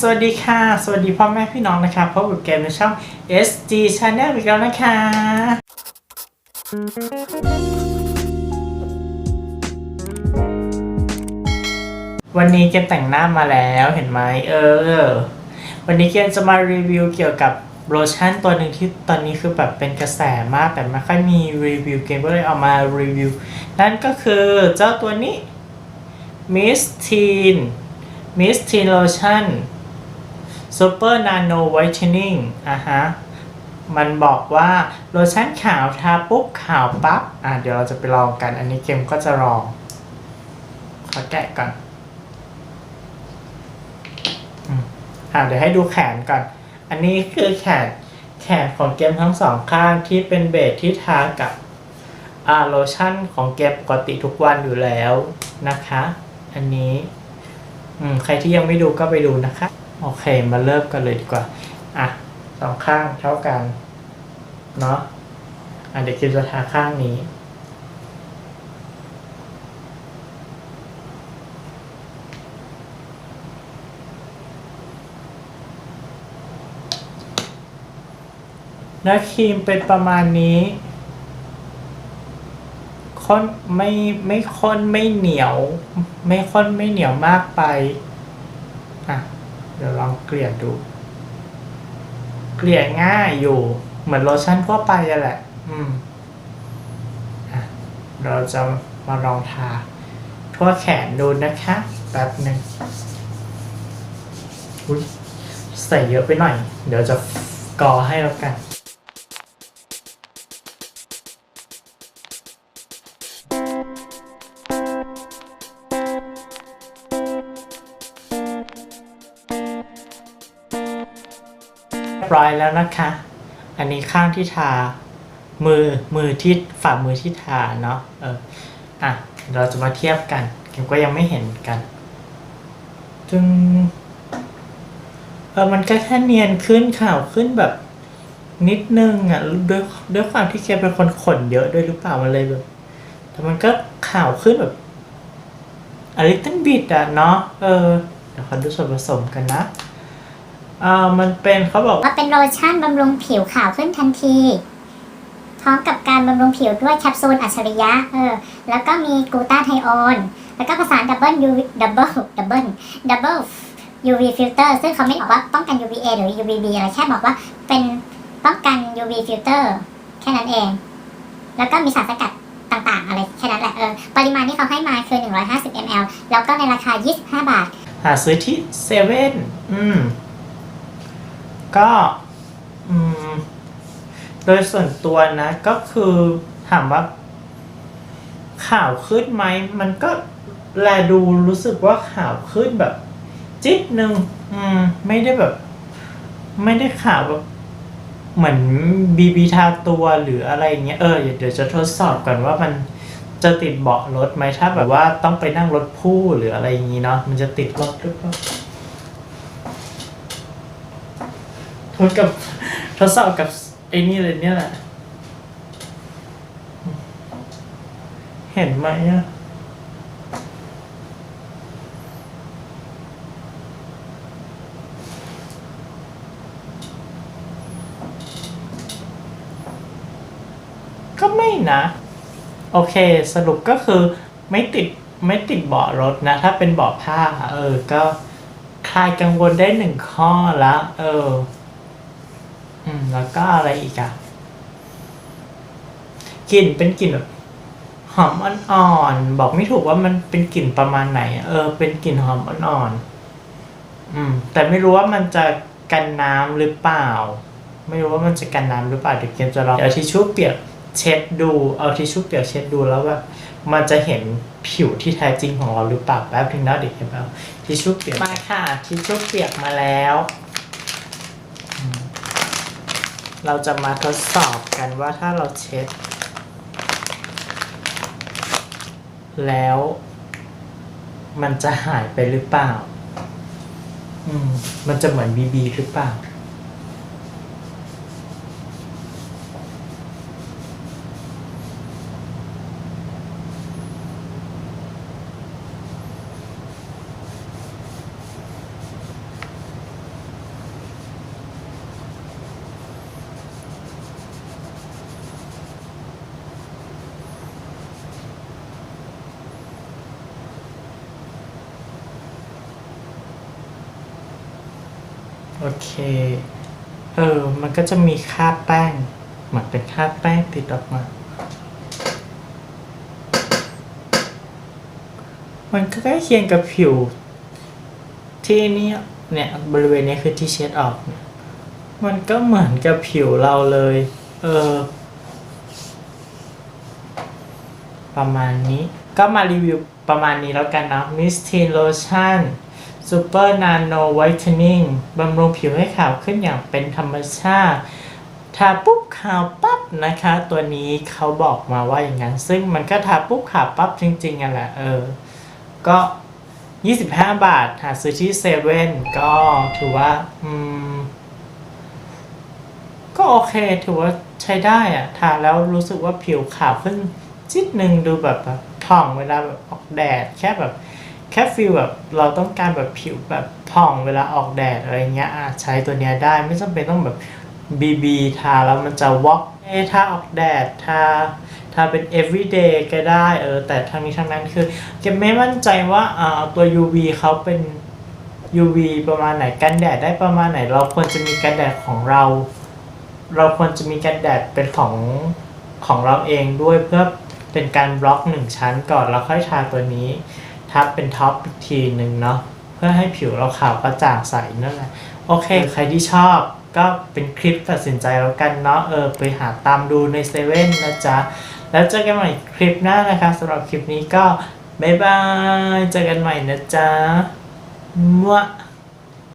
สวัสดีค่ะ สวัสดีพ่อแม่พี่น้องนะคะพบกับเกมในช่อง SG Channel อีกแล้วนะคะ วันนี้เกมแต่งหน้ามาแล้วเห็นไหมเออ วันนี้เกมจะมารีวิวเกี่ยวกับโลชั่นตัวหนึ่งที่ตอนนี้คือแบบเป็นกระแสมากแต่ไม่ค่อยมีรีวิวเกมก็เลยเอามารีวิว นั่นก็คือเจ้าตัวนี้ Miss Teen Miss Teen Lotion Super Nano Whitening อะฮะ มันบอกว่าโลชั่นขาวทาปุ๊บขาวปั๊บ อะเดี๋ยวเราจะไปลองกัน อันนี้เกมก็จะลอง ขอแกะก่อนอืมอะเดี๋ยวให้ดูแขนก่อน อันนี้คือแขนแขนของเกมทั้งสองข้างที่เป็นเบสที่ทากับอ่าโลชั่นของเกมปกติทุกวันอยู่แล้วนะคะ อันนี้อืมใครที่ยังไม่ดูก็ไปดูนะคะ โอเคมาเริ่มกันเลยดีกว่า อะสองข้างเท่ากัน เนาะอะเดี๋ยวคิมจะทาข้างนี้ เนื้อครีมเป็นประมาณนี้ข้นไม่ไม่ข้นไม่เหนียว ไม่ข้นไม่เหนียวมากไป เดี๋ยวลองเกลี่ยดู เกลี่ยง่ายอยู่เหมือนโลชั่นทั่วไปแหละ อืมเราจะมาลองทา ทั่วแขนดูนะคะแป๊บหนึ่งใส่เยอะไปหน่อย เดี๋ยวจะกอให้แล้วกัน รียบร้อยแล้วนะคะ อันนี้ข้างที่ทา มือมือที่ฝ่ามือที่ทาเนาะเอออะเราจะมาเทียบกันเกมก็ยังไม่เห็นกันจึงเออมันก็แค่เนียนขึ้นข่าวขึ้นแบบนิดนึงอะด้วยด้วยความที่เกมเป็นคนขนเยอะด้วยหรือเปล่ามันเลยแบบแต่มันก็ข่าวขึ้นแบบอลิตเติ้ลบิดอะเนาะเออเดี๋ยวขอดูส่วนผสมกันนะ อ่ามันเป็นเขาบอกว่าเป็นโลชั่นบำรุงผิวขาวขึ้นทันทีพร้อมกับการบำรุงผิวด้วยแคปซูลอัจฉริยะเออแล้วก็มีกลูตาไทโอนแล้วก็ผสานดับเบิลยูดับเบิลดับเบิลดับเบิล UV ฟิลเตอร์ซึ่งเขาไม่บอกว่าป้องกัน UVA หรือ UVB อะไรแค่บอกว่าเป็นป้องกัน UV ฟิลเตอร์แค่นั้นเอง แล้วก็มีสารสกัดต่างๆ อะไรแค่นั้นแหละเออปริมาณที่เขาให้มาคือ 150 ml แล้วก็ในราคา 25 บาท หาซื้อที่เซเว่นอืม ก็โดยส่วนตัวนะ ก็คือถามว่า ข่าวขึ้นไหม มันก็แลดูรู้สึกว่าข่าวขึ้นแบบ จิ๊บหนึ่งอืม ไม่ได้แบบ ไม่ได้ข่าวแบบเหมือนบีบีทาตัวหรืออะไรเงี้ยเออเดี๋ยวจะทดสอบก่อนว่ามันจะติดเบาะรถไหมถ้าแบบว่าต้องไปนั่งรถผู้หรืออะไรอย่างงี้เนาะมันจะติดรถหรือเปล่า ทดกับทดสอบกับไอ้นี่เลยเนี่ยแหละ เห็นไหมอะก็ไม่นะ โอเคสรุปก็คือไม่ติดไม่ติดเบาะรถนะ ถ้าเป็นเบาะผ้า เออ ก็คลายกังวลได้หนึ่งข้อละ เออ แล้วก็อะไรอีกอะกลิ่นเป็นกลิ่นแบบหอมอ่อนๆบอกไม่ถูกว่ามันเป็นกลิ่นประมาณไหน เออ เป็นกลิ่นหอมอ่อนๆอืม แต่ไม่รู้ว่ามันจะกันน้ำหรือเปล่า ไม่รู้ว่ามันจะกันน้ำหรือเปล่าเดี๋ยวเกมจะลองเอาทิชชู่เปียกเช็ดดูเอาทิชชู่เปียกเช็ดดูแล้วว่ามันจะเห็นผิวที่แท้จริงของเราหรือเปล่าแป๊บนึงนะเดี๋ยวเกมเอาทิชชู่เปียกมาค่ะทิชชู่เปียกมาแล้ว เราจะมาทดสอบกันว่าถ้าเราเช็ด แล้ว มันจะหายไปหรือเปล่า อืม มันจะเหมือนบีบีหรือเปล่า โอเค เออ มันก็จะมีคราแป้งเหมือนเป็นคราแป้งติดออกมา มันก็ใกล้เคียงกับผิว ที่นี่เนี่ยบริเวณนี้คือที่เช็ดออก มันก็เหมือนกับผิวเราเลย เออ ประมาณนี้ ก็มารีวิวประมาณนี้แล้วกันนะมิสทีนโลชั่น ซูเปอร์นาโนไวท์เทนนิ่งบำรุงผิวให้ขาวขึ้นอย่างเป็นธรรมชาติทาปุ๊บขาวปั๊บนะคะ ตัวนี้เขาบอกมาว่าอย่างนั้น ซึ่งมันก็ทาปุ๊บขาวปั๊บจริงๆอะแหละเออ ก็ 25 บาท หาซื้อที่เซเว่นก็ถือว่า อืม ก็โอเค ถือว่าใช้ได้อะ ทาแล้วรู้สึกว่าผิวขาวขึ้นจิดหนึ่งดูแบบผ่องเวลาแบบออกแดดแค่แบบ ค่ฟีลแบบเราต้องการแบบผิวแบบผ่องเวลาออกแดดอะไรเงี้ยใช้ตัวเนี้ยได้ไม่จำเป็นต้องแบบบีบีทาแล้วมันจะวอกเอยถ้าออกแดดทาทาเป็น everyday ก็ได้เออแต่ทั้งนี้ทั้งนั้นคือเก็บไม่มั่นใจว่าอ่าตัว UV เขาเป็น UV ประมาณไหนกันแดดได้ประมาณไหน เราควรจะมีกันแดดของเรา เราควรจะมีกันแดดเป็นของของเราเองด้วยเพื่อเป็นการบล็อกหนึ่งชั้นก่อนแล้วค่อยทาตัวนี้ ทับเป็นท็อปอีกทีหนึ่งเนาะเพื่อให้ผิวเราขาวกระจ่างใสนั่นแหละโอเค ใครที่ชอบก็เป็นคลิปตัดสินใจแล้วกันเนาะเออไปหาตามดูในเซเว่นนะจ๊ะ แล้วเจอกันใหม่คลิปหน้านะคะสำหรับคลิปนี้ก็บ๊ายบาย เจอกันใหม่นะจ๊ะมั่ว